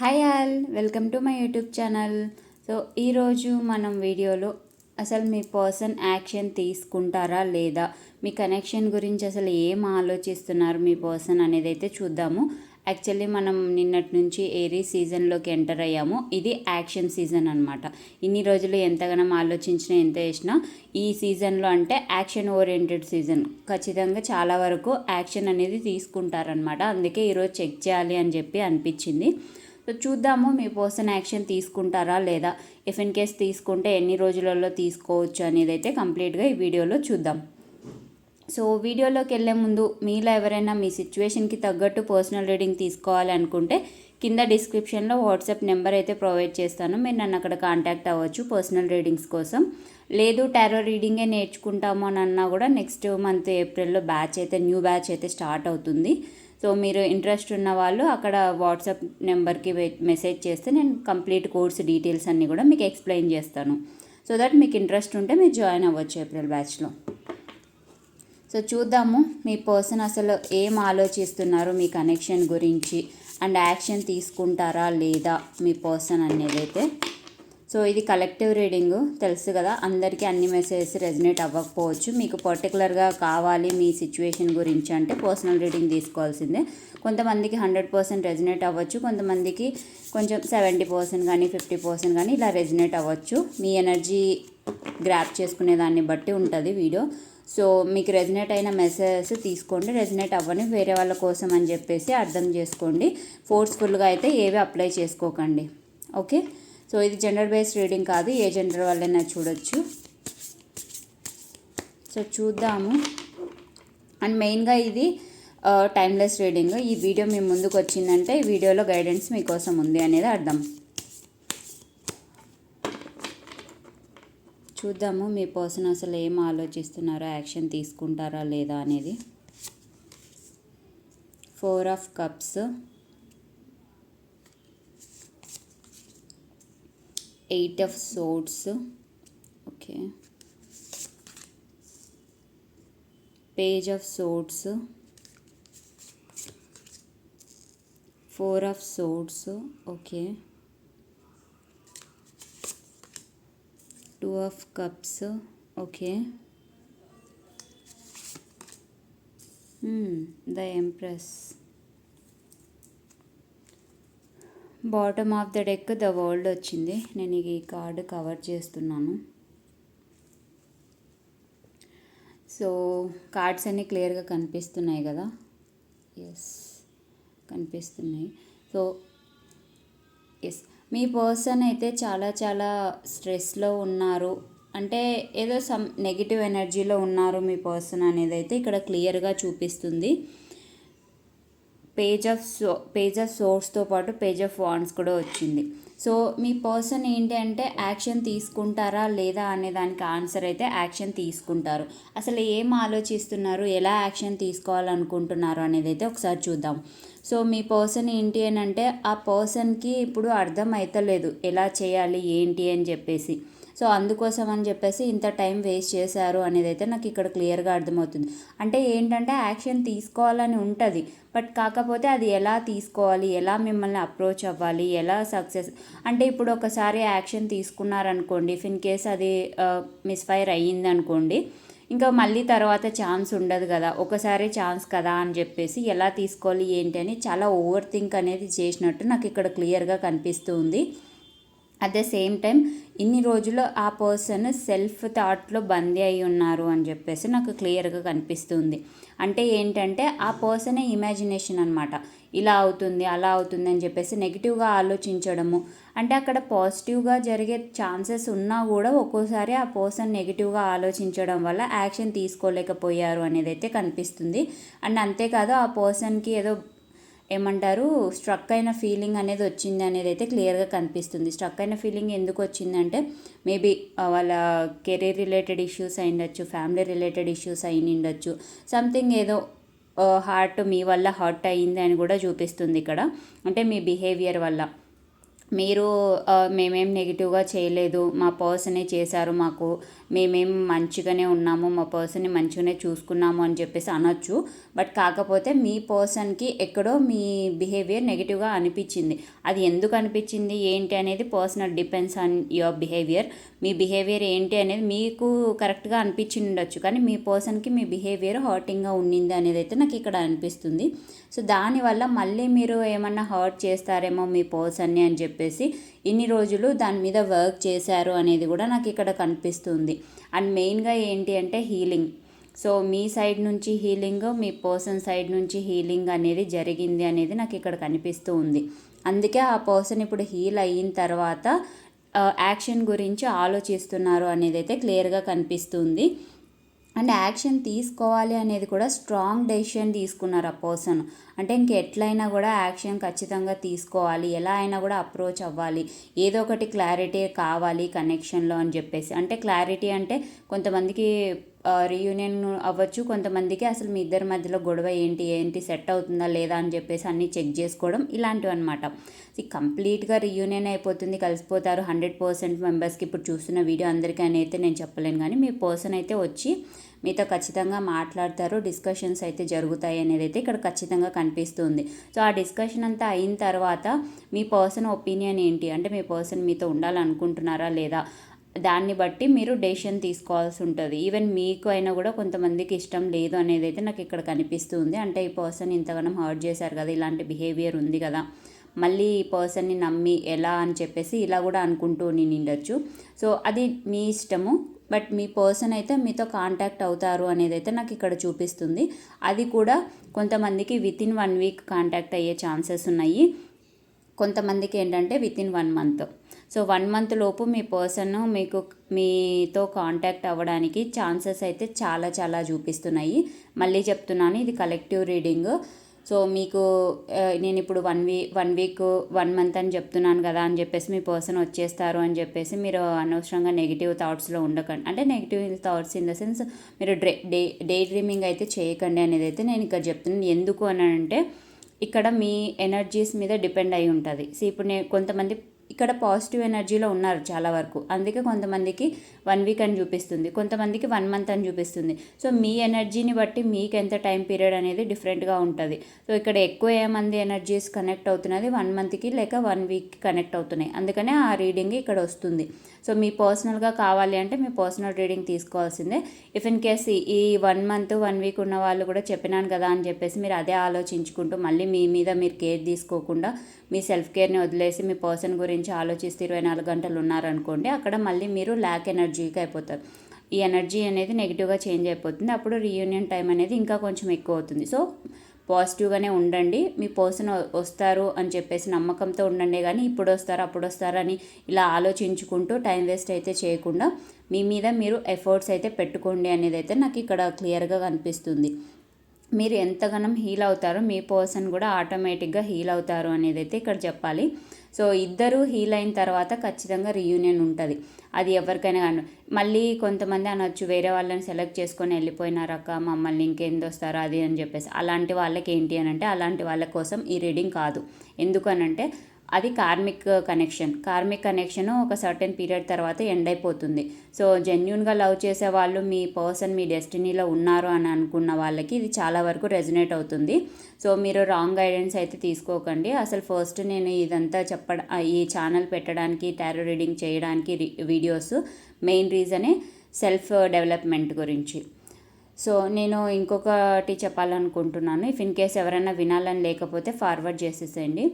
Hi all welcome to my YouTube channel. So ఈరోజు మనం వీడియోలో అసలు మీ పర్సన్ యాక్షన్ తీసుకుంటారా లేదా మీ కనెక్షన్ గురించి అసలు ఏం ఆలోచిస్తున్నారు మీ పర్సన్ అనేది అయితే చూద్దాము. యాక్చువల్లీ మనం నిన్నటి నుంచి ఏరీ సీజన్లోకి ఎంటర్ అయ్యాము. ఇది యాక్షన్ సీజన్ అనమాట ఇన్ని రోజులు ఎంతగానో ఆలోచించినా ఎంత చేసినా ఈ సీజన్లో అంటే యాక్షన్ ఓరియంటెడ్ సీజన్. ఖచ్చితంగా చాలా వరకు యాక్షన్ అనేది తీసుకుంటారనమాట అందుకే ఈరోజు చెక్ చేయాలి అని చెప్పి అనిపించింది. సో చూద్దాము మీ పర్సన్ యాక్షన్ తీసుకుంటారా లేదా? ఇఫ్ ఇన్ కేస్ తీసుకుంటే ఎన్ని రోజులలో తీసుకోవచ్చు అనేది అయితే కంప్లీట్గా ఈ వీడియోలో చూద్దాం. సో వీడియోలోకి వెళ్ళే ముందు మీలో ఎవరైనా మీ సిచ్యువేషన్కి తగ్గట్టు పర్సనల్ రీడింగ్ తీసుకోవాలనుకుంటే కింద డిస్క్రిప్షన్లో వాట్సాప్ నెంబర్ అయితే ప్రొవైడ్ చేస్తాను. మీరు నన్ను అక్కడ కాంటాక్ట్ అవ్వచ్చు పర్సనల్ రీడింగ్స్ కోసం. లేదు టారో రీడింగే నేర్చుకుంటాము అని అన్నా కూడా నెక్స్ట్ మంత్ ఏప్రిల్లో బ్యాచ్ అయితే న్యూ బ్యాచ్ అయితే స్టార్ట్ అవుతుంది. సో మీరు ఇంట్రెస్ట్ ఉన్న వాళ్ళు అక్కడ వాట్సాప్ నెంబర్కి మెసేజ్ చేస్తే నేను కంప్లీట్ కోర్స్ డీటెయిల్స్ అన్నీ కూడా మీకు ఎక్స్ప్లెయిన్ చేస్తాను. సో దట్ మీకు ఇంట్రెస్ట్ ఉంటే మీరు జాయిన్ అవ్వచ్చు ఏప్రిల్ బ్యాచ్లో. సో చూద్దాము మీ పర్సన్ అసలు ఏం ఆలోచిస్తున్నారు? మీ కనెక్షన్ గురించి అండ్ యాక్షన్ తీసుకుంటారా లేదా మీ పర్సన్ అనేది అయితే. సో ఇది కలెక్టివ్ రీడింగ్ తెలుసు కదా? అందరికీ అన్ని మెసేజెస్ రెజినేట్ అవ్వకపోవచ్చు. మీకు పర్టికులర్గా కావాలి మీ సిచ్యువేషన్ గురించి అంటే పర్సనల్ రీడింగ్ తీసుకోవాల్సిందే. కొంతమందికి హండ్రెడ్ పర్సెంట్ రెజినేట్ అవ్వచ్చు. కొంతమందికి కొంచెం సెవెంటీ పర్సెంట్ కానీ ఫిఫ్టీ పర్సెంట్ కానీ ఇలా రెజినేట్ అవ్వచ్చు. మీ ఎనర్జీ గ్రాప్ చేసుకునే దాన్ని బట్టి ఉంటుంది వీడియో. సో మీకు రెజినేట్ అయిన మెసేజెస్ తీసుకోండి. రెజినేట్ అవ్వని వేరే వాళ్ళ కోసం అని చెప్పేసి అర్థం చేసుకోండి. ఫోర్స్ఫుల్గా అయితే ఏవి అప్లై చేసుకోకండి. ఓకే సో ఇది జెండర్ బేస్డ్ రీడింగ్ కాదు ఏ జెండర్ వాళ్ళైనా చూడొచ్చు. సో చూద్దాము. అండ్ మెయిన్గా ఇది టైమ్లెస్ రీడింగ్ ఈ వీడియో మీ ముందుకు వచ్చిందంటే ఈ వీడియోలో గైడెన్స్ మీకోసం ఉంది అనేది అర్థం. చూద్దాము మీ పర్సన్ అసలు ఏం ఆలోచిస్తున్నారో యాక్షన్ తీసుకుంటారా లేదా అనేది. Four of cups eight of swords. Okay. Page of swords. Four of swords. Okay. Two of cups. Okay. Hmm the empress. Bottom of the deck the world వచ్చింది. నేను ఈ కార్డు కవర్ చేస్తున్నాను. So cards అన్నీ క్లియర్గా కనిపిస్తున్నాయి కదా? Yes కనిపిస్తున్నాయి. So yes మీ person అయితే చాలా చాలా స్ట్రెస్లో ఉన్నారు. అంటే ఏదో సమ్ నెగిటివ్ ఎనర్జీలో ఉన్నారు మీ పర్సన్ అనేది అయితే ఇక్కడ క్లియర్గా చూపిస్తుంది. Page of so page of సోర్స్తో పాటు పేజ్ ఆఫ్ వాన్స్ కూడా వచ్చింది. సో మీ పర్సన్ ఏంటి అంటే యాక్షన్ తీసుకుంటారా లేదా అనే దానికి ఆన్సర్ అయితే యాక్షన్ తీసుకుంటారు. అసలు ఏం ఆలోచిస్తున్నారు? ఎలా యాక్షన్ తీసుకోవాలనుకుంటున్నారు అనేది అయితే ఒకసారి చూద్దాం. సో మీ పర్సన్ ఏంటి అని అంటే ఆ పర్సన్కి ఇప్పుడు అర్థం అవుతలేదు ఎలా చేయాలి? ఏంటి అని చెప్పేసి. సో అందుకోసం అని చెప్పేసి ఇంత టైం వేస్ట్ చేశారు అనేది అయితే నాకు ఇక్కడ క్లియర్గా అర్థమవుతుంది. అంటే ఏంటంటే యాక్షన్ తీసుకోవాలని ఉంటుంది. బట్ కాకపోతే అది ఎలా తీసుకోవాలి? ఎలా మిమ్మల్ని అప్రోచ్ అవ్వాలి? ఎలా సక్సెస్? అంటే ఇప్పుడు ఒకసారి యాక్షన్ తీసుకున్నారనుకోండి ఇఫ్ ఇన్ కేస్ అది మిస్ఫైర్ అయ్యింది అనుకోండి ఇంకా మళ్ళీ తర్వాత ఛాన్స్ ఉండదు కదా. ఒకసారి ఛాన్స్ కదా అని చెప్పేసి ఎలా తీసుకోవాలి ఏంటి అని చాలా ఓవర్ థింక్ అనేది చేసినట్టు నాకు ఇక్కడ క్లియర్గా కనిపిస్తుంది అట్ ద సేమ్ టైం ఇన్ని రోజులు ఆ పర్సన్ సెల్ఫ్ థాట్లో బందీ అయి ఉన్నారు అని చెప్పేసి నాకు క్లియర్గా కనిపిస్తుంది. అంటే ఏంటంటే ఆ పర్సనే ఇమాజినేషన్ అనమాట ఇలా అవుతుంది అలా అవుతుంది అని చెప్పేసి నెగిటివ్గా ఆలోచించడము. అంటే అక్కడ పాజిటివ్గా జరిగే ఛాన్సెస్ ఉన్నా కూడా ఒక్కోసారి ఆ పర్సన్ నెగిటివ్గా ఆలోచించడం వల్ల యాక్షన్ తీసుకోలేకపోయారు అనేది అయితే కనిపిస్తుంది. అండ్ అంతేకాదు ఆ పర్సన్కి ఏదో ఏమంటారు స్ట్రక్ అయిన ఫీలింగ్ అనేది వచ్చింది అనేది అయితే క్లియర్గా కనిపిస్తుంది. స్ట్రక్ అయిన ఫీలింగ్ ఎందుకు వచ్చిందంటే మేబీ వాళ్ళ కెరీర్ రిలేటెడ్ ఇష్యూస్ అయిండొచ్చు ఫ్యామిలీ రిలేటెడ్ ఇష్యూస్ అయి ఉండొచ్చు సంథింగ్ ఏదో హార్ట్ మీ వల్ల హర్ట్ అయ్యింది అని కూడా చూపిస్తుంది ఇక్కడ. అంటే మీ బిహేవియర్ వల్ల. మీరు మేమేం నెగిటివ్గా చేయలేదు మా పర్సనే చేశారు మాకు మేమేం మంచిగానే ఉన్నాము మా పర్సన్ని మంచిగానే చూసుకున్నాము అని చెప్పేసి అనొచ్చు. బట్ కాకపోతే మీ పర్సన్కి ఎక్కడో మీ బిహేవియర్ నెగిటివ్గా అనిపించింది. అది ఎందుకు అనిపించింది? ఏంటి అనేది personal depends on your behaviour me behaviour ఏంటి అనేది మీకు కరెక్ట్గా అనిపించి ఉండొచ్చు. కానీ మీ పర్సన్కి మీ బిహేవియర్ హర్టింగ్గా ఉండింది అనేది అయితే నాకు ఇక్కడ అనిపిస్తుంది. సో దానివల్ల మళ్ళీ మీరు ఏమన్నా హర్ట్ చేస్తారేమో మీ పర్సన్ని అని చెప్పేసి ఇన్ని రోజులు దాని మీద వర్క్ చేశారు అనేది కూడా నాకు ఇక్కడ కనిపిస్తుంది. అండ్ మెయిన్గా ఏంటి అంటే హీలింగ్. సో మీ సైడ్ నుంచి హీలింగ్ మీ పర్సన్ సైడ్ నుంచి హీలింగ్ అనేది జరిగింది అనేది నాకు ఇక్కడ కనిపిస్తూ ఉంది. అందుకే ఆ పర్సన్ ఇప్పుడు హీల్ అయిన తర్వాత యాక్షన్ గురించి ఆలోచిస్తున్నారు అనేది అయితే క్లియర్గా కనిపిస్తుంది. అండ్ యాక్షన్ తీసుకోవాలి అనేది కూడా స్ట్రాంగ్ డెసిషన్ తీసుకున్నారు ఆ పర్సన్. అంటే ఇంక ఎట్లయినా కూడా యాక్షన్ ఖచ్చితంగా తీసుకోవాలి. ఎలా అయినా కూడా అప్రోచ్ అవ్వాలి. ఏదో ఒకటి క్లారిటీ కావాలి కనెక్షన్లో అని చెప్పేసి. అంటే క్లారిటీ అంటే కొంతమందికి రీయూనియన్ అవ్వచ్చు. కొంతమందికి అసలు మీ ఇద్దరి మధ్యలో గొడవ ఏంటి? ఏంటి? సెట్ అవుతుందా లేదా అని చెప్పేసి అన్నీ చెక్ చేసుకోవడం ఇలాంటివి అనమాట కంప్లీట్గా రీయూనియన్ అయిపోతుంది. కలిసిపోతారు. హండ్రెడ్ పర్సెంట్ మెంబర్స్కి. ఇప్పుడు చూస్తున్న వీడియో అందరికీ అని అయితే నేను చెప్పలేను. కానీ మీ పర్సన్ అయితే వచ్చి మీతో ఖచ్చితంగా మాట్లాడతారు డిస్కషన్స్ అయితే జరుగుతాయి అనేది అయితే ఇక్కడ ఖచ్చితంగా కనిపిస్తుంది. సో ఆ డిస్కషన్ అంతా అయిన తర్వాత మీ పర్సన్ ఒపీనియన్ ఏంటి? అంటే మీ పర్సన్ మీతో ఉండాలనుకుంటున్నారా లేదా? దాన్ని బట్టి మీరు డెసిషన్ తీసుకోవాల్సి ఉంటుంది. ఈవెన్ మీకు అయినా కూడా కొంతమందికి ఇష్టం లేదు అనేది అయితే నాకు ఇక్కడ కనిపిస్తుంది. అంటే ఈ పర్సన్ ఇంతగానం హర్ట్ చేశారు కదా ఇలాంటి బిహేవియర్ ఉంది కదా మళ్ళీ ఈ పర్సన్ని నమ్మి ఎలా అని చెప్పేసి ఇలా కూడా అనుకుంటూ నిండొచ్చు సో అది మీ ఇష్టము. బట్ మీ పర్సన్ అయితే మీతో కాంటాక్ట్ అవుతారు అనేది అయితే నాకు ఇక్కడ చూపిస్తుంది. అది కూడా కొంతమందికి within one week contact అయ్యే ఛాన్సెస్ ఉన్నాయి. కొంతమందికి ఏంటంటే within one month so one month లోపు మీ పర్సన్ మీకు మీతో కాంటాక్ట్ అవ్వడానికి ఛాన్సెస్ అయితే చాలా చాలా చూపిస్తున్నాయి. మళ్ళీ చెప్తున్నాను ఇది కలెక్టివ్ రీడింగ్ సో మీకు నేను ఇప్పుడు వన్ వీ వన్ వీక్ వన్ మంత్ అని చెప్తున్నాను కదా అని చెప్పేసి మీ పర్సన్ వచ్చేస్తారు అని చెప్పేసి మీరు అనవసరంగా నెగిటివ్ థాట్స్లో ఉండకండి. అంటే negative thoughts in the sense మీరు డ్రే డే డే డ్రీమింగ్ అయితే చేయకండి అనేది అయితే నేను ఇక్కడ చెప్తున్నాను. ఎందుకు అని అంటే ఇక్కడ మీ ఎనర్జీస్ మీద డిపెండ్ అయి ఉంటుంది. సో ఇప్పుడు నేను కొంతమంది ఇక్కడ పాజిటివ్ ఎనర్జీలో ఉన్నారు చాలా వరకు. అందుకే కొంతమందికి వన్ వీక్ అని చూపిస్తుంది. కొంతమందికి వన్ మంత్ అని చూపిస్తుంది. సో మీ ఎనర్జీని బట్టి మీకు ఎంత టైం పీరియడ్ అనేది డిఫరెంట్గా ఉంటుంది. సో ఇక్కడ ఎక్కువ ఏమంది ఎనర్జీస్ కనెక్ట్ అవుతున్నది వన్ మంత్కి లేక వన్ వీక్కి కనెక్ట్ అవుతున్నాయి. అందుకనే ఆ రీడింగ్ ఇక్కడ వస్తుంది. సో మీ పర్సనల్గా కావాలి అంటే మీ పర్సనల్ రీడింగ్ తీసుకోవాల్సిందే. ఇఫ్ ఇన్ కేస్ ఈ వన్ మంత్ వన్ వీక్ ఉన్న వాళ్ళు కూడా చెప్పినాను కదా అని చెప్పేసి మీరు అదే ఆలోచించుకుంటూ మళ్ళీ మీ మీద మీరు కేర్ తీసుకోకుండా మీ సెల్ఫ్ కేర్ని వదిలేసి మీ పర్సన్ గురించి ఆలోచిస్తే ఇరవై నాలుగు గంటలు ఉన్నారనుకోండి అక్కడ మళ్ళీ మీరు ల్యాక్ ఎనర్జీకి అయిపోతారు. ఈ ఎనర్జీ అనేది నెగిటివ్గా చేంజ్ అయిపోతుంది. అప్పుడు రీయూనియన్ టైం అనేది ఇంకా కొంచెం ఎక్కువ అవుతుంది. సో పాజిటివ్గానే ఉండండి. మీ పర్సన్ వస్తారు అని చెప్పేసి నమ్మకంతో ఉండండి. కానీ ఇప్పుడు వస్తారు అప్పుడు వస్తారని ఇలా ఆలోచించుకుంటూ టైం వేస్ట్ అయితే చేయకుండా మీ మీద మీరు ఎఫర్ట్స్ అయితే పెట్టుకోండి అనేది అయితే నాకు ఇక్కడ క్లియర్గా కనిపిస్తుంది. మీరు ఎంతగానం హీల్ అవుతారో మీ పర్సన్ కూడా ఆటోమేటిక్గా హీల్ అవుతారు అనేది అయితే ఇక్కడ చెప్పాలి. సో ఇద్దరు హీల్ అయిన తర్వాత ఖచ్చితంగా రీయూనియన్ ఉంటుంది. అది ఎవరికైనా కానీ మళ్ళీ కొంతమంది అనొచ్చు వేరే వాళ్ళని సెలెక్ట్ చేసుకొని వెళ్ళిపోయినారక్క మమ్మల్ని ఇంకేంది వస్తారో అది అని చెప్పేసి. అలాంటి వాళ్ళకి ఏంటి అని అంటే అలాంటి వాళ్ళ కోసం ఈ రీడింగ్ కాదు. ఎందుకనంటే అది కార్మిక్ కనెక్షన్. కార్మిక్ కనెక్షన్ ఒక సర్టెన్ పీరియడ్ తర్వాత ఎండ్ అయిపోతుంది. సో జెన్యున్గా లవ్ చేసే వాళ్ళు మీ పర్సన్ మీ డెస్టినీలో ఉన్నారు అని అనుకున్న వాళ్ళకి ఇది చాలా వరకు రెజనేట్ అవుతుంది. సో మీరు రాంగ్ గైడెన్స్ అయితే తీసుకోకండి. అసలు ఫస్ట్ నేను ఇదంతా చెప్పడం ఈ ఛానల్ పెట్టడానికి టారో రీడింగ్ చేయడానికి వీడియోస్ మెయిన్ రీజనే సెల్ఫ్ డెవలప్మెంట్ గురించి. సో నేను ఇంకొకటి చెప్పాలనుకుంటున్నాను. ఇఫ్ ఇన్ కేస్ ఎవరైనా వినాలని లేకపోతే ఫార్వర్డ్ చేసేసేయండి.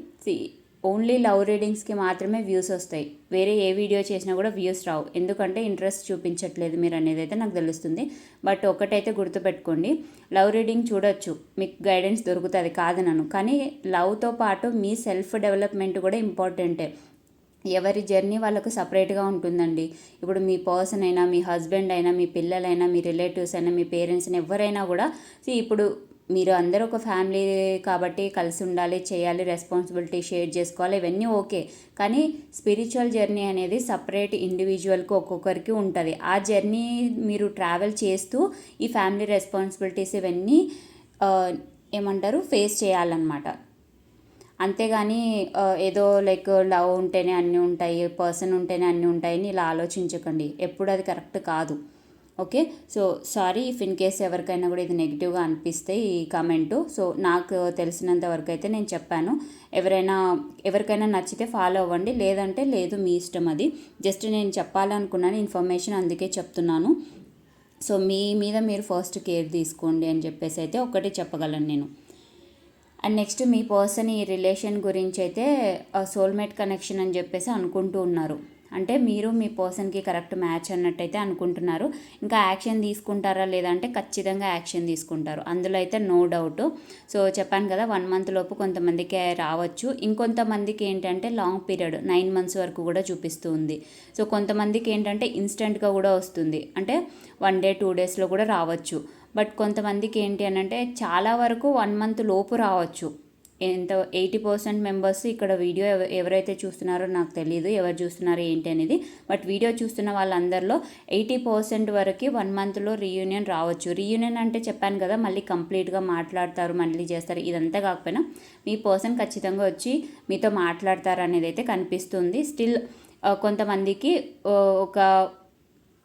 ఓన్లీ లవ్ రీడింగ్స్కి మాత్రమే వ్యూస్ వస్తాయి. వేరే ఏ వీడియో చేసినా కూడా వ్యూస్ రావు. ఎందుకంటే ఇంట్రెస్ట్ చూపించట్లేదు మీరు అనేది అయితే నాకు తెలుస్తుంది. బట్ ఒకటైతే గుర్తుపెట్టుకోండి. లవ్ రీడింగ్ చూడొచ్చు. మీకు గైడెన్స్ దొరుకుతుంది కాదు నన్ను కానీ లవ్తో పాటు మీ సెల్ఫ్ డెవలప్మెంట్ కూడా ఇంపార్టెంటే. ఎవరి జర్నీ వాళ్ళకు సపరేట్గా ఉంటుందండి. ఇప్పుడు మీ పర్సన్ అయినా మీ హస్బెండ్ అయినా మీ పిల్లలైనా మీ రిలేటివ్స్ అయినా మీ పేరెంట్స్ని ఎవరైనా కూడా ఇప్పుడు మీరు అందరూ ఒక ఫ్యామిలీ కాబట్టి కలిసి ఉండాలి చేయాలి రెస్పాన్సిబిలిటీ షేర్ చేసుకోవాలి ఇవన్నీ ఓకే. కానీ స్పిరిచువల్ జర్నీ అనేది సపరేట్ ఇండివిజువల్కి ఒక్కొక్కరికి ఉంటుంది. ఆ జర్నీ మీరు ట్రావెల్ చేస్తూ ఈ ఫ్యామిలీ రెస్పాన్సిబిలిటీస్ ఇవన్నీ ఏమంటారు ఫేస్ చేయాలన్నమాట. అంతేగాని ఏదో లైక్ లవ్ ఉంటేనే అన్నీ ఉంటాయి పర్సన్ ఉంటేనే అన్నీ ఉంటాయని ఇలా ఆలోచించకండి. ఎప్పుడు అది కరెక్ట్ కాదు. Okay? So sorry if in case ఎవరికైనా కూడా ఇది నెగిటివ్గా అనిపిస్తే ఈ కామెంటు. సో నాకు తెలిసినంత వరకు అయితే నేను చెప్పాను. ఎవరైనా ఎవరికైనా నచ్చితే ఫాలో అవ్వండి. లేదంటే లేదు మీ ఇష్టం అది. జస్ట్ నేను చెప్పాలనుకున్నాను ఇన్ఫర్మేషన్ అందుకే చెప్తున్నాను. సో మీ మీద మీరు ఫస్ట్ కేర్ తీసుకోండి అని చెప్పేసి అయితే ఒకటి చెప్పగలను నేను. అండ్ నెక్స్ట్ మీ పర్సన్ ఈ రిలేషన్ గురించి అయితే సోల్మేట్ కనెక్షన్ అని చెప్పేసి అనుకుంటూ ఉన్నారు. అంటే మీరు మీ పర్సన్కి కరెక్ట్ మ్యాచ్ అన్నట్టయితే అనుకుంటున్నారు. ఇంకా యాక్షన్ తీసుకుంటారా లేదంటే ఖచ్చితంగా యాక్షన్ తీసుకుంటారు. అందులో అయితే నో డౌట్. సో చెప్పాను కదా వన్ మంత్ లోపు కొంతమందికి రావచ్చు. ఇంకొంతమందికి ఏంటంటే లాంగ్ పీరియడ్ నైన్ మంత్స్ వరకు కూడా చూపిస్తూ ఉంది. సో కొంతమందికి ఏంటంటే ఇన్స్టెంట్గా కూడా వస్తుంది. అంటే వన్ డే టూ డేస్లో కూడా రావచ్చు. బట్ కొంతమందికి ఏంటి అని అంటే చాలా వరకు వన్ మంత్ లోపు రావచ్చు. ఎంత ఎయిటీ పర్సెంట్ మెంబర్స్ ఇక్కడ వీడియో ఎవరైతే చూస్తున్నారో నాకు తెలియదు ఎవరు చూస్తున్నారో ఏంటి అనేది. బట్ వీడియో చూస్తున్న వాళ్ళందరిలో ఎయిటీ పర్సెంట్ వరకు వన్ మంత్లో రీయూనియన్ రావచ్చు. రీయూనియన్ అంటే చెప్పాను కదా మళ్ళీ కంప్లీట్గా మాట్లాడతారు మళ్ళీ చేస్తారు ఇదంతా కాకపోయినా మీ పర్సన్ ఖచ్చితంగా వచ్చి మీతో మాట్లాడతారు అనేది అయితే కనిపిస్తుంది. స్టిల్ కొంతమందికి ఒక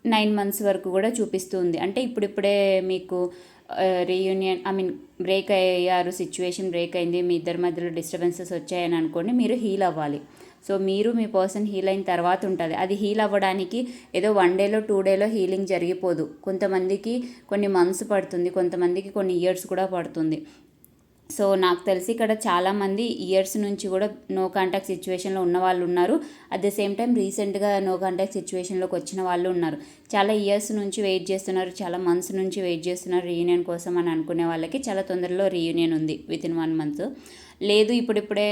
నైన్ మంత్స్ వరకు కూడా చూపిస్తుంది అంటే ఇప్పుడిప్పుడే మీకు రీయూనియన్ ఐ మీన్ బ్రేక్ అయ్యారు సిచ్యువేషన్ బ్రేక్ అయింది మీ ఇద్దరి మధ్యలో డిస్టర్బెన్సెస్ వచ్చాయని అనుకోండి మీరు హీల్ అవ్వాలి. సో మీరు మీ పర్సన్ హీల్ అయిన తర్వాత ఉంటుంది. అది హీల్ అవ్వడానికి ఏదో వన్ డేలో టూ డేలో హీలింగ్ జరిగిపోదు. కొంతమందికి కొన్ని మంత్స్ పడుతుంది కొంతమందికి కొన్ని ఇయర్స్ కూడా పడుతుంది. సో నాకు తెలిసి ఇక్కడ చాలామంది ఇయర్స్ నుంచి కూడా నో కాంటాక్ట్ సిచ్యువేషన్లో ఉన్న వాళ్ళు ఉన్నారు. అట్ ద సేమ్ టైం రీసెంట్గా నో కాంటాక్ట్ సిచ్యువేషన్లోకి వచ్చిన వాళ్ళు ఉన్నారు. చాలా ఇయర్స్ నుంచి వెయిట్ చేస్తున్నారు చాలా మంత్స్ నుంచి వెయిట్ చేస్తున్నారు రీయూనియన్ కోసం అని అనుకునే వాళ్ళకి చాలా తొందరలో రీయూనియన్ ఉంది విత్ ఇన్ వన్ మంత్ లేదు ఇప్పుడిప్పుడే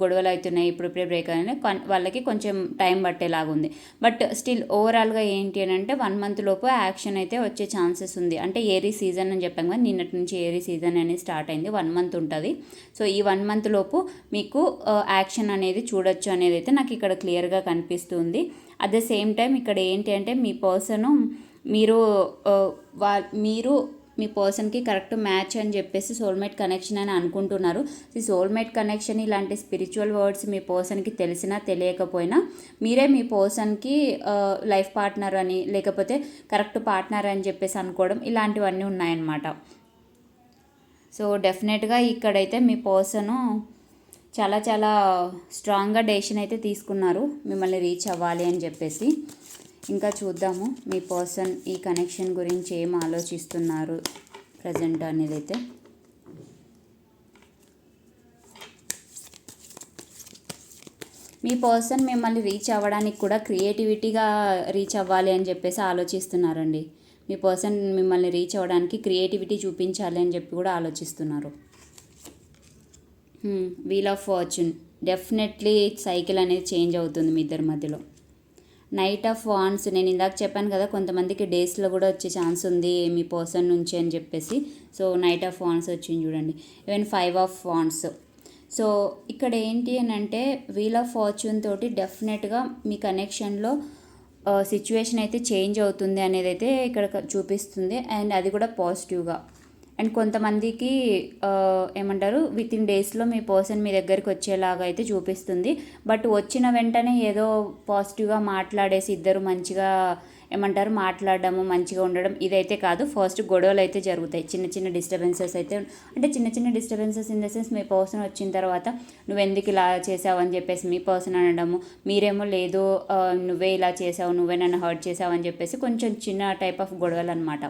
గొడవలు అవుతున్నాయి ఇప్పుడిప్పుడే బ్రేక్ అయినాయి వాళ్ళకి కొంచెం టైం పట్టేలాగా ఉంది బట్ స్టిల్ ఓవరాల్గా ఏంటి అని అంటే వన్ మంత్ లోపు యాక్షన్ అయితే వచ్చే ఛాన్సెస్ ఉంది. అంటే ఏరీ సీజన్ అని చెప్పాం కదా నిన్నటి నుంచి ఏరీ సీజన్ అనేది స్టార్ట్ అయింది వన్ మంత్ ఉంటుంది. సో ఈ వన్ మంత్ లోపు మీకు యాక్షన్ అనేది చూడొచ్చు అనేది అయితే నాకు ఇక్కడ క్లియర్గా కనిపిస్తుంది. అట్ ద సేమ్ టైం ఇక్కడ ఏంటి అంటే మీ పర్సను మీరు వా మీరు మీ పర్సన్కి కరెక్ట్ మ్యాచ్ అని చెప్పేసి సోల్మేట్ కనెక్షన్ అని అనుకుంటున్నారు. ఈ సోల్మేట్ కనెక్షన్ ఇలాంటి స్పిరిచువల్ వర్డ్స్ మీ పర్సన్కి తెలిసినా తెలియకపోయినా మీరే మీ పర్సన్కి లైఫ్ పార్ట్నర్ అని లేకపోతే కరెక్ట్ పార్ట్నర్ అని చెప్పేసి అనుకోవడం ఇలాంటివన్నీ ఉన్నాయన్నమాట. సో డెఫినెట్గా ఇక్కడైతే మీ పర్సను చాలా చాలా స్ట్రాంగ్గా డెసిషన్ అయితే తీసుకున్నారు. మిమ్మల్ని రీచ్ అవ్వాలి అని చెప్పేసి. ఇంకా చూద్దాము మీ పర్సన్ ఈ కనెక్షన్ గురించి ఏం ఆలోచిస్తున్నారు ప్రజెంట్ అనేది అయితే. మీ పర్సన్ మిమ్మల్ని రీచ్ అవ్వడానికి కూడా క్రియేటివిటీగా రీచ్ అవ్వాలి అని చెప్పేసి ఆలోచిస్తున్నారండి. మీ పర్సన్ మిమ్మల్ని రీచ్ అవ్వడానికి క్రియేటివిటీ చూపించాలి అని చెప్పి కూడా ఆలోచిస్తున్నారు. Wheel of fortune definitely cycle అనేది చేంజ్ అవుతుంది మీ ఇద్దరి మధ్యలో. నైట్ ఆఫ్ వాన్స్ నేను ఇందాక చెప్పాను కదా కొంతమందికి డేస్లో కూడా వచ్చే ఛాన్స్ ఉంది మీ పర్సన్ నుంచి అని చెప్పేసి. సో నైట్ ఆఫ్ వాన్స్ వచ్చింది చూడండి. Even five of wands so ఇక్కడ ఏంటి అని అంటే వీల్ ఆఫ్ ఫార్చ్యూన్ తోటి డెఫినెట్గా మీ కనెక్షన్లో సిచ్యువేషన్ uh, అయితే చేంజ్ అవుతుంది అనేది అయితే ఇక్కడ చూపిస్తుంది. అండ్ అది కూడా పాజిటివ్గా అండ్ కొంతమందికి ఏమంటారు విత్ ఇన్ డేస్లో మీ పర్సన్ మీ దగ్గరికి వచ్చేలాగా అయితే చూపిస్తుంది. బట్ వచ్చిన వెంటనే ఏదో పాజిటివ్గా మాట్లాడేసి ఇద్దరు మంచిగా ఏమంటారు మాట్లాడడము మంచిగా ఉండడం ఇదైతే కాదు. ఫస్ట్ గొడవలు అయితే జరుగుతాయి. చిన్న చిన్న డిస్టర్బెన్సెస్ అయితే అంటే చిన్న చిన్న డిస్టర్బెన్సెస్ ఇన్ ద సెన్స్ మీ పర్సన్ వచ్చిన తర్వాత నువ్వు ఎందుకు ఇలా చేసావు అని చెప్పేసి మీ పర్సన్ అనడము మీరేమో లేదు నువ్వే ఇలా చేసావు నువ్వే నన్ను హర్ట్ చేసావు అని చెప్పేసి కొంచెం చిన్న టైప్ ఆఫ్ గొడవలు అనమాట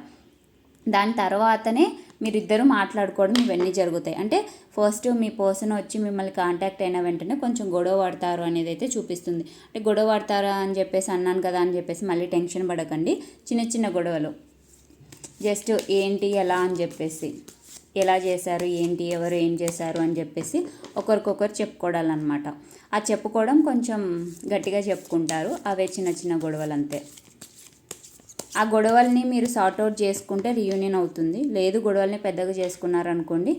దాని తర్వాతనే మీరిద్దరూ మాట్లాడుకోవడం ఇవన్నీ జరుగుతాయి. అంటే ఫస్ట్ మీ పర్సన్ వచ్చి మిమ్మల్ని కాంటాక్ట్ అయిన వెంటనే కొంచెం గొడవ పడతారు అనేది అయితే చూపిస్తుంది. అంటే గొడవ పడతారా అని చెప్పేసి అన్నాను కదా అని చెప్పేసి మళ్ళీ టెన్షన్ పడకండి. చిన్న చిన్న గొడవలు. జస్ట్ ఏంటి ఎలా అని చెప్పేసి. ఎలా చేశారు ఏంటి ఎవరు ఏం చేశారు అని చెప్పేసి ఒకరికొకరు చెప్పుకోవాలన్నమాట ఆ చెప్పుకోవడం కొంచెం గట్టిగా చెప్పుకుంటారు. అవే చిన్న చిన్న గొడవలు అంతే ఆ గొడవల్ని మీరు సార్ట్అవుట్ చేసుకుంటే రీయూనియన్ అవుతుంది. లేదు గొడవల్ని పెద్దగా చేసుకున్నారనుకోండి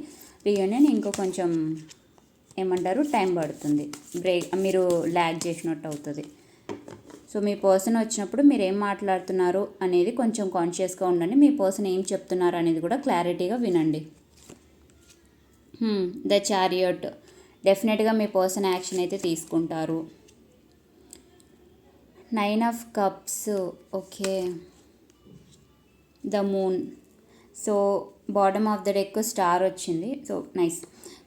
రీయూనియన్ ఇంకో కొంచెం ఏమంటారు టైం పడుతుంది. బ్రేక్ మీరు ల్యాగ్ చేసినట్టు అవుతుంది. సో మీ పర్సన్ వచ్చినప్పుడు మీరు ఏం మాట్లాడుతున్నారు అనేది కొంచెం కాన్షియస్గా ఉండండి. మీ పర్సన్ ఏం చెప్తున్నారు అనేది కూడా క్లారిటీగా వినండి. ద చారియట్ డెఫినెట్గా మీ పర్సన్ యాక్షన్ అయితే తీసుకుంటారు. Nine of cups okay the moon. So bottom of the deck star వచ్చింది. So nice.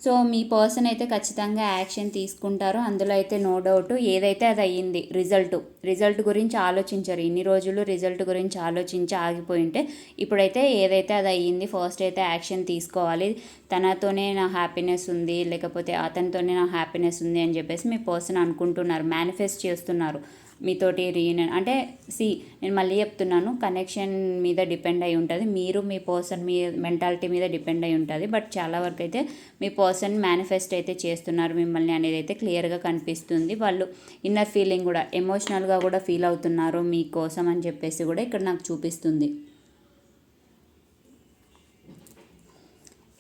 సో మీ పర్సన్ అయితే ఖచ్చితంగా యాక్షన్ తీసుకుంటారు. అందులో అయితే నో డౌట్. ఏదైతే అది అయ్యింది రిజల్ట్. రిజల్ట్ గురించి ఆలోచించరు. ఇన్ని రోజులు రిజల్ట్ గురించి ఆలోచించి ఆగిపోయింటే ఇప్పుడైతే ఏదైతే అది అయ్యింది ఫస్ట్ అయితే యాక్షన్ తీసుకోవాలి. తనతోనే నా హ్యాపీనెస్ ఉంది. లేకపోతే అతనితోనే నా హ్యాపీనెస్ ఉంది అని చెప్పేసి మీ పర్సన్ అనుకుంటున్నారు. మేనిఫెస్ట్ చేస్తున్నారు. మీతోటి రీయూనియన్ అంటే సి నేను మళ్ళీ చెప్తున్నాను కనెక్షన్ మీద డిపెండ్ అయి ఉంటుంది. మీరు మీ పర్సన్ మీ మెంటాలిటీ మీద డిపెండ్ అయి ఉంటుంది. బట్ చాలా వరకు అయితే మీ పర్సన్ మేనిఫెస్ట్ అయితే చేస్తున్నారు మిమ్మల్ని అనేది అయితే క్లియర్గా కనిపిస్తుంది. వాళ్ళు ఇన్నర్ ఫీలింగ్ కూడా ఎమోషనల్గా కూడా ఫీల్ అవుతున్నారు మీకోసం అని చెప్పేసి కూడా ఇక్కడ నాకు చూపిస్తుంది.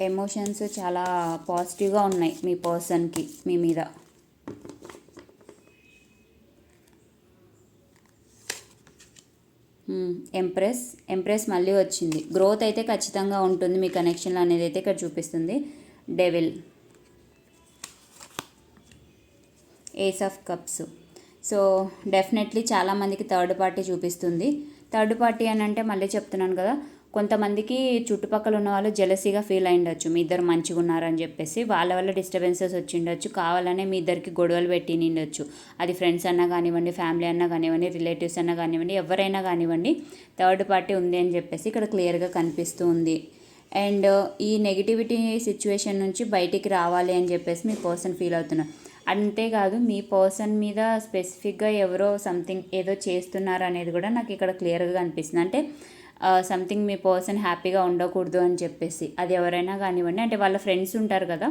ఎమోషన్స్ చాలా పాజిటివ్గా ఉన్నాయి మీ పర్సన్కి మీ మీద. Hmm. ఎంప్రెస్ ఎంప్రెస్ మళ్ళీ వచ్చింది. గ్రోత్ అయితే ఖచ్చితంగా ఉంటుంది. మీ కనెక్షన్లు అనేది అయితే ఇక్కడ చూపిస్తుంది. Devil ace of cups so definitely చాలామందికి థర్డ్ పార్టీ చూపిస్తుంది. థర్డ్ పార్టీ అని అంటే మళ్ళీ చెప్తున్నాను కదా కొంతమందికి చుట్టుపక్కల ఉన్న వాళ్ళు జెలసీగా ఫీల్ అయి ఉండొచ్చు మీ ఇద్దరు మంచిగా ఉన్నారని చెప్పేసి వాళ్ళ వల్ల డిస్టర్బెన్సెస్ వచ్చి ఉండొచ్చు కావాలనే మీ ఇద్దరికి గొడవలు పెట్టి ఉండొచ్చు అది ఫ్రెండ్స్ అన్నా కానివ్వండి ఫ్యామిలీ అన్నా కానివ్వండి రిలేటివ్స్ అన్నా కానివ్వండి ఎవరైనా కానివ్వండి థర్డ్ పార్టీ ఉంది అని చెప్పేసి ఇక్కడ క్లియర్గా కనిపిస్తూ ఉంది. అండ్ ఈ నెగిటివిటీ సిచ్యువేషన్ నుంచి బయటికి రావాలి అని చెప్పేసి మీ పర్సన్ ఫీల్ అవుతున్నారు అంతేకాదు మీ పర్సన్ మీద స్పెసిఫిక్గా ఎవరో సంథింగ్ ఏదో చేస్తున్నారు అనేది కూడా నాకు ఇక్కడ క్లియర్గా కనిపిస్తుంది. అంటే సంథింగ్ మీ పర్సన్ హ్యాపీగా ఉండకూడదు అని చెప్పేసి. అది ఎవరైనా కానివ్వండి అంటే వాళ్ళ ఫ్రెండ్స్ ఉంటారు కదా.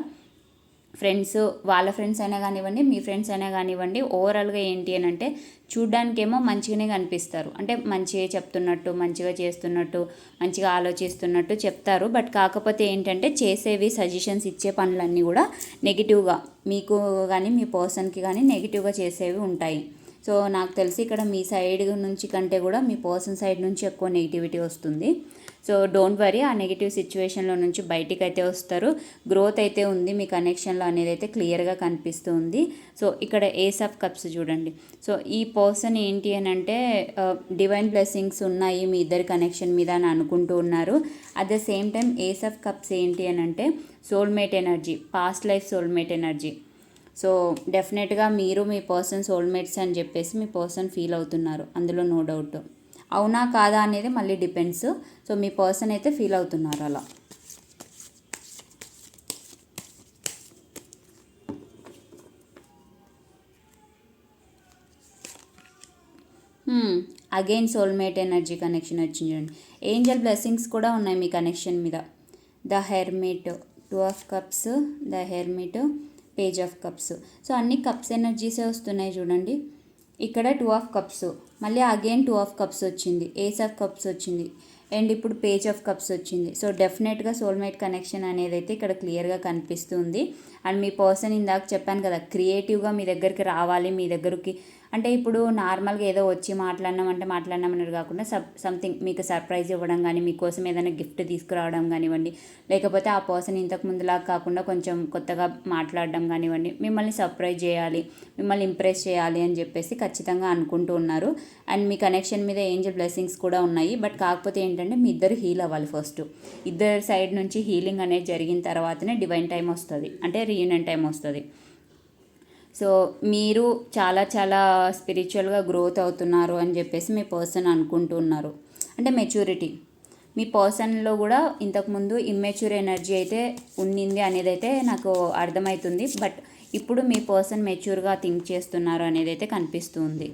ఫ్రెండ్స్ వాళ్ళ ఫ్రెండ్స్ అయినా కానివ్వండి మీ ఫ్రెండ్స్ అయినా కానివ్వండి ఓవరాల్గా ఏంటి అని అంటే చూడ్డానికేమో మంచిగానే కనిపిస్తారు. అంటే మంచిగా చెప్తున్నట్టు మంచిగా చేస్తున్నట్టు మంచిగా ఆలోచిస్తున్నట్టు చెప్తారు. బట్ కాకపోతే ఏంటంటే చేసేవి సజెషన్స్ ఇచ్చే పనులన్నీ కూడా నెగిటివ్గా మీకు కానీ మీ పర్సన్కి కానీ నెగిటివ్గా చేసేవి ఉంటాయి. సో నాకు తెలిసి ఇక్కడ మీ సైడ్ నుంచి కంటే కూడా మీ పర్సన్ సైడ్ నుంచి ఎక్కువ నెగిటివిటీ వస్తుంది. సో డోంట్ వరీ ఆ నెగిటివ్ సిచ్యువేషన్లో నుంచి బయటికి అయితే వస్తారు. గ్రోత్ అయితే ఉంది మీ కనెక్షన్లో అనేది అయితే క్లియర్గా కనిపిస్తుంది. సో ఇక్కడ ఏస్ ఆఫ్ కప్స్ చూడండి. సో ఈ పర్సన్ ఏంటి అని అంటే డివైన్ బ్లెస్సింగ్స్ ఉన్నాయి మీ ఇద్దరి కనెక్షన్ మీద అని అనుకుంటూ ఉన్నారు. At the same time ace of cups ఏంటి అని అంటే soulmate energy past life soulmate energy so డెఫినెట్గా మీరు మీ పర్సన్ సోల్మేట్స్ అని చెప్పేసి మీ పర్సన్ ఫీల్ అవుతున్నారు. అందులో నో డౌట్. అవునా కాదా అనేది మళ్ళీ డిపెండ్స్. సో మీ పర్సన్ అయితే ఫీల్ అవుతున్నారు అలా. అగైన్ సోల్మేట్ ఎనర్జీ కనెక్షన్ వచ్చింది చూడండి. ఏంజల్ బ్లెస్సింగ్స్ కూడా ఉన్నాయి మీ కనెక్షన్ మీద. The hermit two of cups the hermit page of cups so అన్ని కప్స్ ఎనర్జీసే వస్తున్నాయి చూడండి. ఇక్కడ టూ ఆఫ్ కప్స్ మళ్ళీ అగైన్ టూ ఆఫ్ కప్స్ వచ్చింది. ఏస్ ఆఫ్ కప్స్ వచ్చింది. అండ్ ఇప్పుడు పేజ్ ఆఫ్ కప్స్ వచ్చింది. సో డెఫినెట్గా సోల్మేట్ కనెక్షన్ అనేది అయితే ఇక్కడ క్లియర్గా కనిపిస్తుంది. అండ్ మీ పర్సన్ ఇందాక చెప్పాను కదా క్రియేటివ్గా మీ దగ్గరికి రావాలి మీ దగ్గరికి అంటే ఇప్పుడు నార్మల్గా ఏదో వచ్చి మాట్లాడినామంటే మాట్లాడినామన్నది కాకుండా సబ్ సంథింగ్ మీకు సర్ప్రైజ్ ఇవ్వడం కానీ మీకోసం ఏదైనా గిఫ్ట్ తీసుకురావడం కానివ్వండి లేకపోతే ఆ పర్సన్ ఇంతకు ముందులాగా కాకుండా కొంచెం కొత్తగా మాట్లాడడం కానివ్వండి మిమ్మల్ని సర్ప్రైజ్ చేయాలి మిమ్మల్ని ఇంప్రెస్ చేయాలి అని చెప్పేసి ఖచ్చితంగా అనుకుంటూ ఉన్నారు. అండ్ మీ కనెక్షన్ మీద ఏంజల్ బ్లెస్సింగ్స్ కూడా ఉన్నాయి. బట్ కాకపోతే ఏంటంటే మీ ఇద్దరు హీల్ అవ్వాలి ఫస్ట్. ఇద్దరు సైడ్ నుంచి హీలింగ్ అనేది జరిగిన తర్వాతనే డివైన్ టైం వస్తుంది. అంటే రీయూనియన్ టైం వస్తుంది. సో మీరు చాలా చాలా స్పిరిచువల్గా గ్రోత్ అవుతున్నారు అని చెప్పేసి మీ పర్సన్ అనుకుంటున్నారు అంటే మెచ్యూరిటీ మీ పర్సన్లో కూడా ఇంతకుముందు ఇమ్మెచ్యూర్ ఎనర్జీ అయితే ఉండింది అనేది అయితే నాకు అర్థమవుతుంది బట్ ఇప్పుడు మీ పర్సన్ మెచ్యూర్గా థింక్ చేస్తున్నారు అనేది అయితే కనిపిస్తుంది.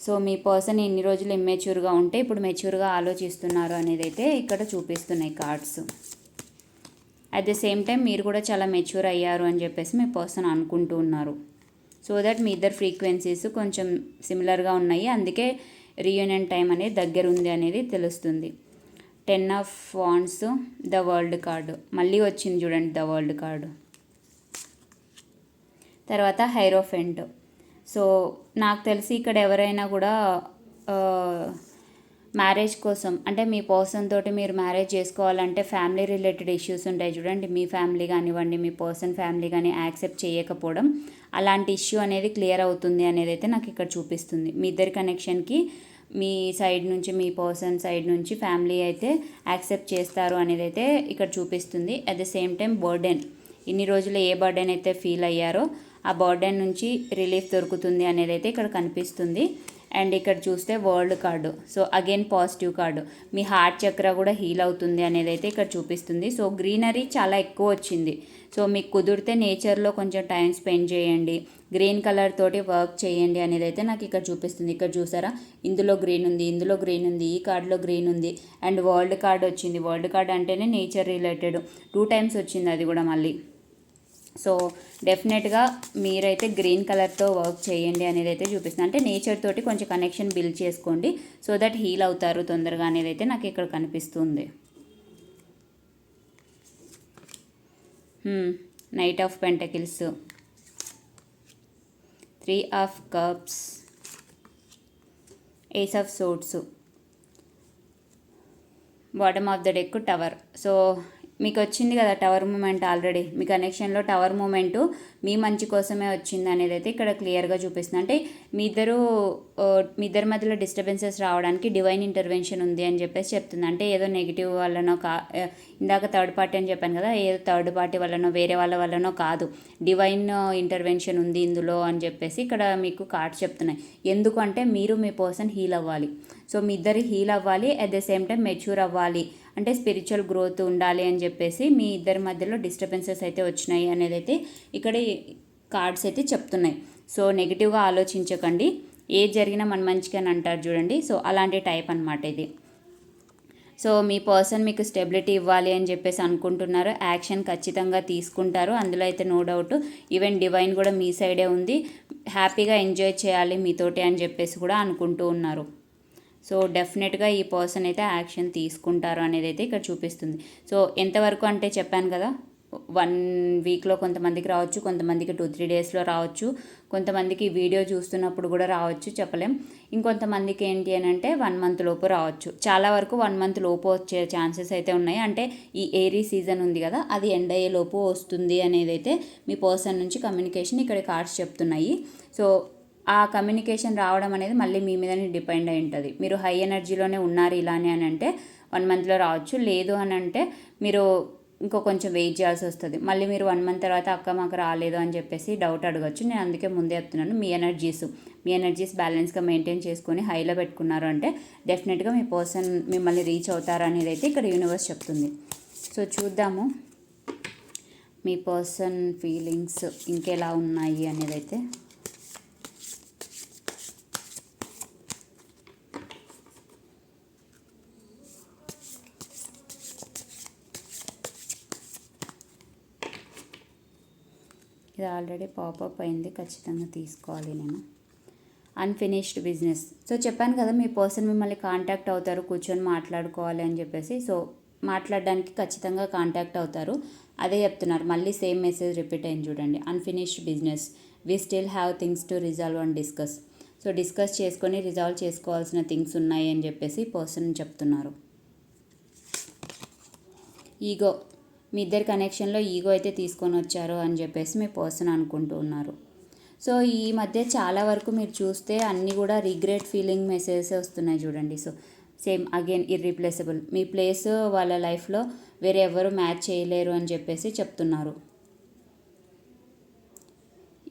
సో మీ పర్సన్ ఎన్ని రోజులు ఇమ్మెచ్యూర్గా ఉంటే ఇప్పుడు మెచ్యూర్గా ఆలోచిస్తున్నారు అనేది అయితే ఇక్కడ చూపిస్తున్నాయి cards at the same time మీరు కూడా చాలా మెచ్యూర్ అయ్యారు అని చెప్పేసి మీ పర్సన్ అనుకుంటూ ఉన్నారు. సో దట్ మీ ఇద్దరు ఫ్రీక్వెన్సీస్ కొంచెం సిమిలర్గా ఉన్నాయి. అందుకే రీయూనియన్ టైం అనేది దగ్గర ఉంది అనేది తెలుస్తుంది. Ten of wands the world card మళ్ళీ వచ్చింది చూడండి ద వరల్డ్ కార్డు తర్వాత హైరోఫెంట్ సో నాకు తెలిసి ఇక్కడ ఎవరైనా కూడా uh, మ్యారేజ్ కోసం అంటే మీ పర్సన్ తోటి మీరు మ్యారేజ్ చేసుకోవాలంటే ఫ్యామిలీ రిలేటెడ్ ఇష్యూస్ ఉంటాయి చూడండి. మీ ఫ్యామిలీ కానివ్వండి మీ పర్సన్ ఫ్యామిలీ కానీ యాక్సెప్ట్ చేయకపోవడం అలాంటి ఇష్యూ అనేది క్లియర్ అవుతుంది అనేది అయితే నాకు ఇక్కడ చూపిస్తుంది. మీ ఇద్దరి కనెక్షన్కి మీ సైడ్ నుంచి మీ పర్సన్ సైడ్ నుంచి ఫ్యామిలీ అయితే యాక్సెప్ట్ చేస్తారు అనేది అయితే ఇక్కడ చూపిస్తుంది. At the same time burden. ఇన్ని రోజులు ఏ బర్డెన్ అయితే ఫీల్ అయ్యారో ఆ బర్డెన్ నుంచి రిలీఫ్ దొరుకుతుంది అనేది అయితే ఇక్కడ కనిపిస్తుంది. అండ్ ఇక్కడ చూస్తే world card. So again positive card. మీ హార్ట్ చక్ర కూడా హీల్ అవుతుంది అనేది అయితే ఇక్కడ చూపిస్తుంది. సో గ్రీనరీ చాలా ఎక్కువ వచ్చింది. సో మీకు కుదిరితే నేచర్లో కొంచెం టైం స్పెండ్ చేయండి. గ్రీన్ కలర్ తోటి వర్క్ చేయండి అనేది అయితే నాకు ఇక్కడ చూపిస్తుంది. ఇక్కడ చూసారా? ఇందులో గ్రీన్ ఉంది ఇందులో గ్రీన్ ఉంది ఈ కార్డులో గ్రీన్ ఉంది. అండ్ వరల్డ్ కార్డ్ వచ్చింది. వరల్డ్ కార్డ్ అంటేనే నేచర్ రిలేటెడ్. టూ టైమ్స్ వచ్చింది అది కూడా మళ్ళీ. సో డెఫినెట్గా మీరైతే గ్రీన్ కలర్తో వర్క్ చేయండి అనేది అయితే చూపిస్తుంది అంటే నేచర్ తోటి కొంచెం కనెక్షన్ బిల్డ్ చేసుకోండి సో దట్ హీల్ అవుతారు తొందరగా అనేది అయితే నాకు ఇక్కడ కనిపిస్తుంది. Knight of pentacles three of cups ace of swords bottom of the deck tower so మీకు వచ్చింది కదా టవర్ మూమెంట్ ఆల్రెడీ మీ కనెక్షన్లో టవర్ మూమెంట్ మీ మంచి కోసమే వచ్చింది అనేది అయితే ఇక్కడ క్లియర్గా చూపిస్తుంది. అంటే మీ ఇద్దరు మీ ఇద్దరి మధ్యలో డిస్టర్బెన్సెస్ రావడానికి డివైన్ ఇంటర్వెన్షన్ ఉంది అని చెప్పేసి చెప్తుంది. అంటే ఏదో నెగిటివ్ వల్లనో కా ఇందాక థర్డ్ పార్టీ అని చెప్పాను కదా ఏదో థర్డ్ పార్టీ వల్లనో వేరే వాళ్ళ వల్లనో కాదు. డివైన్ ఇంటర్వెన్షన్ ఉంది ఇందులో అని చెప్పేసి ఇక్కడ మీకు కార్డ్స్ చెప్తున్నాయి. ఎందుకంటే మీరు మీ పర్సన్ హీల్ అవ్వాలి. సో మీ ఇద్దరు హీల్ అవ్వాలి at the same time mature అవ్వాలి. అంటే స్పిరిచువల్ గ్రోత్ ఉండాలి అని చెప్పేసి మీ ఇద్దరి మధ్యలో డిస్టర్బెన్సెస్ అయితే వచ్చినాయి అనేది అయితే ఇక్కడ కార్డ్స్ అయితే చెప్తున్నాయి. సో నెగిటివ్గా ఆలోచించకండి. ఏది జరిగినా మన మంచిగా అని అంటారు చూడండి. సో అలాంటి టైప్ అనమాట ఇది. సో మీ పర్సన్ మీకు స్టెబిలిటీ ఇవ్వాలి అని చెప్పేసి అనుకుంటున్నారు. యాక్షన్ ఖచ్చితంగా తీసుకుంటారు. అందులో అయితే నో డౌట్ ఈవెన్ డివైన్ కూడా మీ సైడే ఉంది. హ్యాపీగా ఎంజాయ్ చేయాలి మీతోటి అని చెప్పేసి కూడా అనుకుంటూ ఉన్నారు. సో డెఫినెట్గా ఈ పర్సన్ అయితే యాక్షన్ తీసుకుంటారు అనేది అయితే ఇక్కడ చూపిస్తుంది. సో ఎంతవరకు అంటే చెప్పాను కదా వన్ వీక్లో కొంతమందికి రావచ్చు కొంతమందికి టూ త్రీ డేస్లో రావచ్చు కొంతమందికి వీడియో చూస్తున్నప్పుడు కూడా రావచ్చు చెప్పలేం. ఇంకొంతమందికి ఏంటి అని అంటే వన్ మంత్ లోపు రావచ్చు. చాలా వరకు వన్ మంత్ లోపు వచ్చే ఛాన్సెస్ అయితే ఉన్నాయి. అంటే ఈ ఏరీ సీజన్ ఉంది కదా అది ఎండ్ అయ్యే లోపు వస్తుంది అనేది అయితే మీ పర్సన్ నుంచి కమ్యూనికేషన్ ఇక్కడ కార్డ్స్ చెప్తున్నాయి. సో ఆ కమ్యూనికేషన్ రావడం అనేది మళ్ళీ మీ మీదనే డిపెండ్ అయి ఉంటుంది మీరు హై ఎనర్జీలోనే ఉన్నారు ఇలానే అని అంటే వన్ మంత్లో రావచ్చు. లేదు అని అంటే మీరు ఇంకో కొంచెం వెయిట్ చేయాల్సి వస్తుంది. మళ్ళీ మీరు వన్ మంత్ తర్వాత అక్క మాకు రాలేదు అని చెప్పేసి డౌట్ అడగచ్చు. నేను అందుకే ముందే చెప్తున్నాను మీ ఎనర్జీస్ మీ ఎనర్జీస్ బ్యాలెన్స్గా మెయింటైన్ చేసుకొని హైలో పెట్టుకున్నారు అంటే డెఫినెట్గా మీ పర్సన్ మిమ్మల్ని రీచ్ అవుతారు అనేది అయితే ఇక్కడ యూనివర్స్ చెప్తుంది. సో చూద్దాము మీ పర్సన్ ఫీలింగ్స్ ఇంకెలా ఉన్నాయి అనేది అయితే. ఇది ఆల్రెడీ పాపప్ అయింది ఖచ్చితంగా తీసుకోవాలి నేను. అన్ఫినిష్డ్ బిజినెస్ సో చెప్పాను కదా మీ పర్సన్ మిమ్మల్ని కాంటాక్ట్ అవుతారు కూర్చొని మాట్లాడుకోవాలి అని చెప్పేసి. సో మాట్లాడడానికి ఖచ్చితంగా కాంటాక్ట్ అవుతారు. అదే చెప్తున్నారు మళ్ళీ సేమ్ మెసేజ్ రిపీట్ అయింది చూడండి. Unfinished business we still have things to resolve and discuss so discuss చేసుకొని రిజాల్వ్ చేసుకోవాల్సిన థింగ్స్ ఉన్నాయి అని చెప్పేసి పర్సన్ చెప్తున్నారు. ఈగో మీ ఇద్దరి కనెక్షన్లో ఈగో అయితే తీసుకొని వచ్చారు అని చెప్పేసి మీ పర్సన్ అనుకుంటూ ఉన్నారు. సో ఈ మధ్య చాలా వరకు మీరు చూస్తే అన్నీ కూడా రిగ్రెట్ ఫీలింగ్ మెసేజెస్ వస్తున్నాయి చూడండి. సో సేమ్ అగైన్ ఇర్రీప్లేసబుల్ మీ ప్లేస్ వాళ్ళ లైఫ్లో వేరే ఎవరు మ్యాచ్ చేయలేరు అని చెప్పేసి చెప్తున్నారు.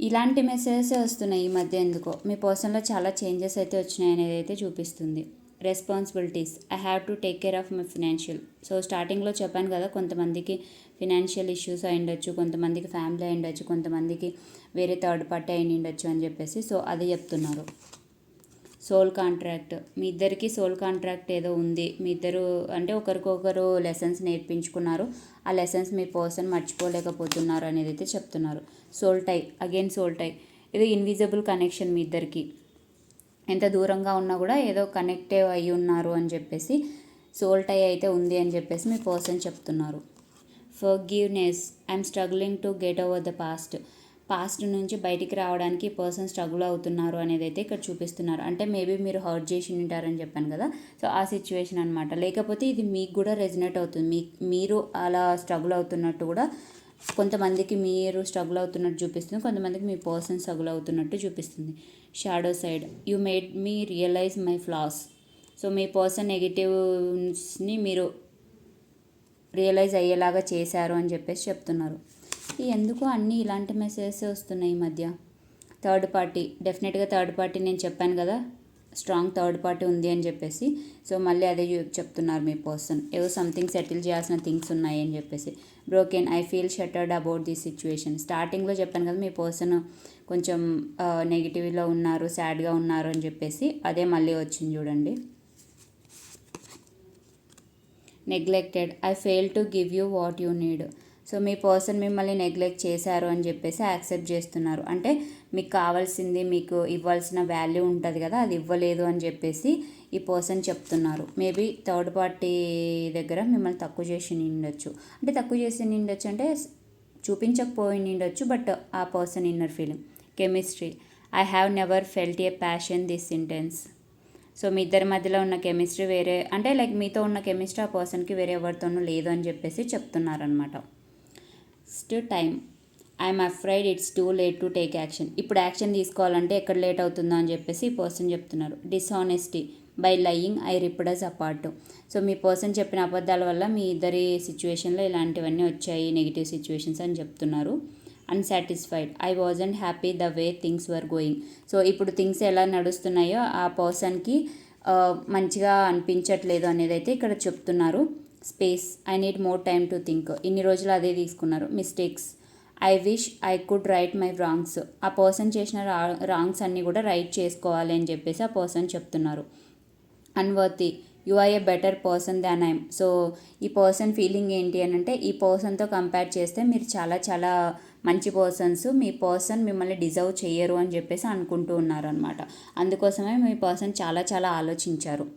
ఇలాంటి మెసేజెస్ వస్తున్నాయి ఈ మధ్య ఎందుకో? మీ పర్సన్లో చాలా చేంజెస్ అయితే వచ్చినాయి అనేది అయితే చూపిస్తుంది. Responsibilities. I have to take care of my financial so స్టార్టింగ్లో చెప్పాను కదా కొంతమందికి ఫినాన్షియల్ ఇష్యూస్ అయి ఉండొచ్చు కొంతమందికి ఫ్యామిలీ అయి ఉండొచ్చు కొంతమందికి వేరే థర్డ్ పార్టీ అయి ఉండొచ్చు అని చెప్పేసి సో అది చెప్తున్నారు. సోల్ కాంట్రాక్ట్ మీ ఇద్దరికి సోల్ కాంట్రాక్ట్ ఏదో ఉంది. మీ ఇద్దరు అంటే ఒకరికొకరు లెసన్స్ నేర్పించుకున్నారు. ఆ లెసన్స్ మీ పర్సన్ మర్చిపోలేకపోతున్నారు అనేది అయితే చెప్తున్నారు. Soul tie again soul tie ఇది ఇన్విజిబుల్ కనెక్షన్ మీ ఇద్దరికి. ఎంత దూరంగా ఉన్నా కూడా ఏదో కనెక్టివ్ అయి ఉన్నారు అని చెప్పేసి సోల్ టై అయితే ఉంది అని చెప్పేసి మీ పర్సన్ చెప్తున్నారు. Forgiveness I'm struggling to get over the past past నుంచి బయటికి రావడానికి పర్సన్ స్ట్రగుల్ అవుతున్నారు అనేది అయితే ఇక్కడ చూపిస్తున్నారు. అంటే మేబీ మీరు హర్ట్ చేసి ఉంటారని చెప్పాను కదా. సో ఆ సిచ్యువేషన్ అనమాట లేకపోతే ఇది మీకు కూడా రెజినేట్ అవుతుంది. మీ మీరు అలా స్ట్రగుల్ అవుతున్నట్టు కూడా కొంతమందికి మీరు స్ట్రగుల్ అవుతున్నట్టు చూపిస్తుంది కొంతమందికి మీ పర్సన్ స్ట్రగుల్ అవుతున్నట్టు చూపిస్తుంది. Shadow side you made me realise my flaws so me person నెగిటివ్స్ని మీరు రియలైజ్ అయ్యేలాగా చేశారు అని చెప్పేసి చెప్తున్నారు. ఎందుకు అన్నీ ఇలాంటి మెసేజెస్ వస్తున్నాయి ఈ మధ్య? థర్డ్ పార్టీ డెఫినెట్గా థర్డ్ పార్టీ నేను చెప్పాను కదా. స్ట్రాంగ్ థర్డ్ పార్టీ ఉంది అని చెప్పేసి. సో మళ్ళీ అదే చెప్తున్నారు మీ పర్సన్ ఏవో సంథింగ్ సెటిల్ చేయాల్సిన థింగ్స్ ఉన్నాయి అని చెప్పేసి. Broken I feel shattered about this situation స్టార్టింగ్లో చెప్పాను కదా మీ పర్సన్ కొంచెం నెగిటివ్లో ఉన్నారు సాడ్గా ఉన్నారు అని చెప్పేసి అదే మళ్ళీ వచ్చింది చూడండి. Neglected I fail to give you what you need so me person మిమ్మల్ని నెగ్లెక్ట్ చేశారు అని చెప్పేసి యాక్సెప్ట్ చేస్తున్నారు. అంటే మీకు కావాల్సింది మీకు ఇవ్వాల్సిన వాల్యూ ఉంటుంది కదా అది ఇవ్వలేదు అని చెప్పేసి ఈ పర్సన్ చెప్తున్నారు. మేబీ థర్డ్ పార్టీ దగ్గర మిమ్మల్ని తక్కువ చేసి నిండొచ్చు. అంటే తక్కువ చేసి నిండొచ్చు అంటే చూపించకపోయి నిండొచ్చు బట్ ఆ person inner feeling chemistry I have never felt a passion this intense so మీ ఇద్దరి మధ్యలో ఉన్న కెమిస్ట్రీ వేరే అంటే లైక్ మీతో ఉన్న కెమిస్ట్రీ ఆ పర్సన్కి వేరే ఎవరితోనూ లేదు అని చెప్పేసి చెప్తున్నారనమాట next time I'm afraid it's too late to take action ఇప్పుడు యాక్షన్ తీసుకోవాలంటే ఎక్కడ లేట్ అవుతుందో అని చెప్పేసి ఈ పర్సన్ చెప్తున్నారు. Dishonesty by lying I ripped us apart so me person చెప్పిన అబద్ధాల వల్ల మీ ఇద్దరి సిచ్యువేషన్లో ఇలాంటివన్నీ వచ్చాయి నెగిటివ్ సిచ్యువేషన్స్ అని చెప్తున్నారు. Unsatisfied I was and happy the way things were going so ఇప్పుడు థింగ్స్ ఎలా నడుస్తున్నాయో ఆ పర్సన్కి మంచిగా అనిపించట్లేదు అనేది అయితే ఇక్కడ చెప్తున్నారు. Space I need more time to think ఇన్ని రోజులు అదే తీసుకున్నారు. Mistakes I wish I could right my wrongs ఆ పర్సన్ చేసిన రా రాంగ్స్ అన్నీ కూడా రైట్ చేసుకోవాలి అని చెప్పేసి ఆ పర్సన్ చెప్తున్నారు. Unworthy you are a better person than I'm so ఈ పర్సన్ ఫీలింగ్ ఏంటి అని అంటే ఈ పర్సన్తో కంపేర్ చేస్తే మీరు చాలా చాలా మంచి పర్సన్స్ మీ పర్సన్ మిమ్మల్ని డిజర్వ్ చేయరు అని చెప్పేసి అనుకుంటూ ఉన్నారనమాట అందుకోసమే మీ పర్సన్ చాలా చాలా ఆలోచించారు.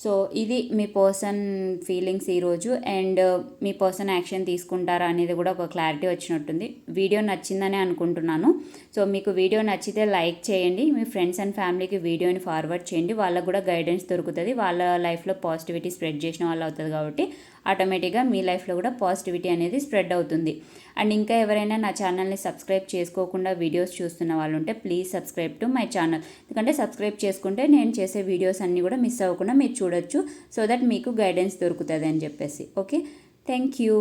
సో ఇది మీ పర్సన్ ఫీలింగ్స్ ఈరోజు అండ్ uh, మీ పర్సన్ యాక్షన్ తీసుకుంటారా అనేది కూడా ఒక క్లారిటీ వచ్చినట్టుంది. వీడియో నచ్చిందని అనుకుంటున్నాను. సో మీకు వీడియో నచ్చితే లైక్ చేయండి. మీ ఫ్రెండ్స్ అండ్ ఫ్యామిలీకి వీడియోని ఫార్వర్డ్ చేయండి. వాళ్ళకు కూడా గైడెన్స్ దొరుకుతుంది. వాళ్ళ లైఫ్లో పాజిటివిటీ స్ప్రెడ్ చేసిన వాళ్ళు అవుతుంది కాబట్టి ఆటోమేటిక్గా మీ లైఫ్లో కూడా పాజిటివిటీ అనేది స్ప్రెడ్ అవుతుంది. అండ్ ఇంకా ఎవరైనా నా ఛానల్ని సబ్స్క్రైబ్ చేసుకోకుండా వీడియోస్ చూస్తున్న వాళ్ళు ఉంటే please subscribe to my channel. ఎందుకంటే సబ్స్క్రైబ్ చేసుకుంటే నేను చేసే వీడియోస్ అన్నీ కూడా మిస్ అవ్వకుండా మీరు చూడొచ్చు సో దట్ మీకు గైడెన్స్ దొరుకుతుంది అని చెప్పేసి. ఓకే? Thank you.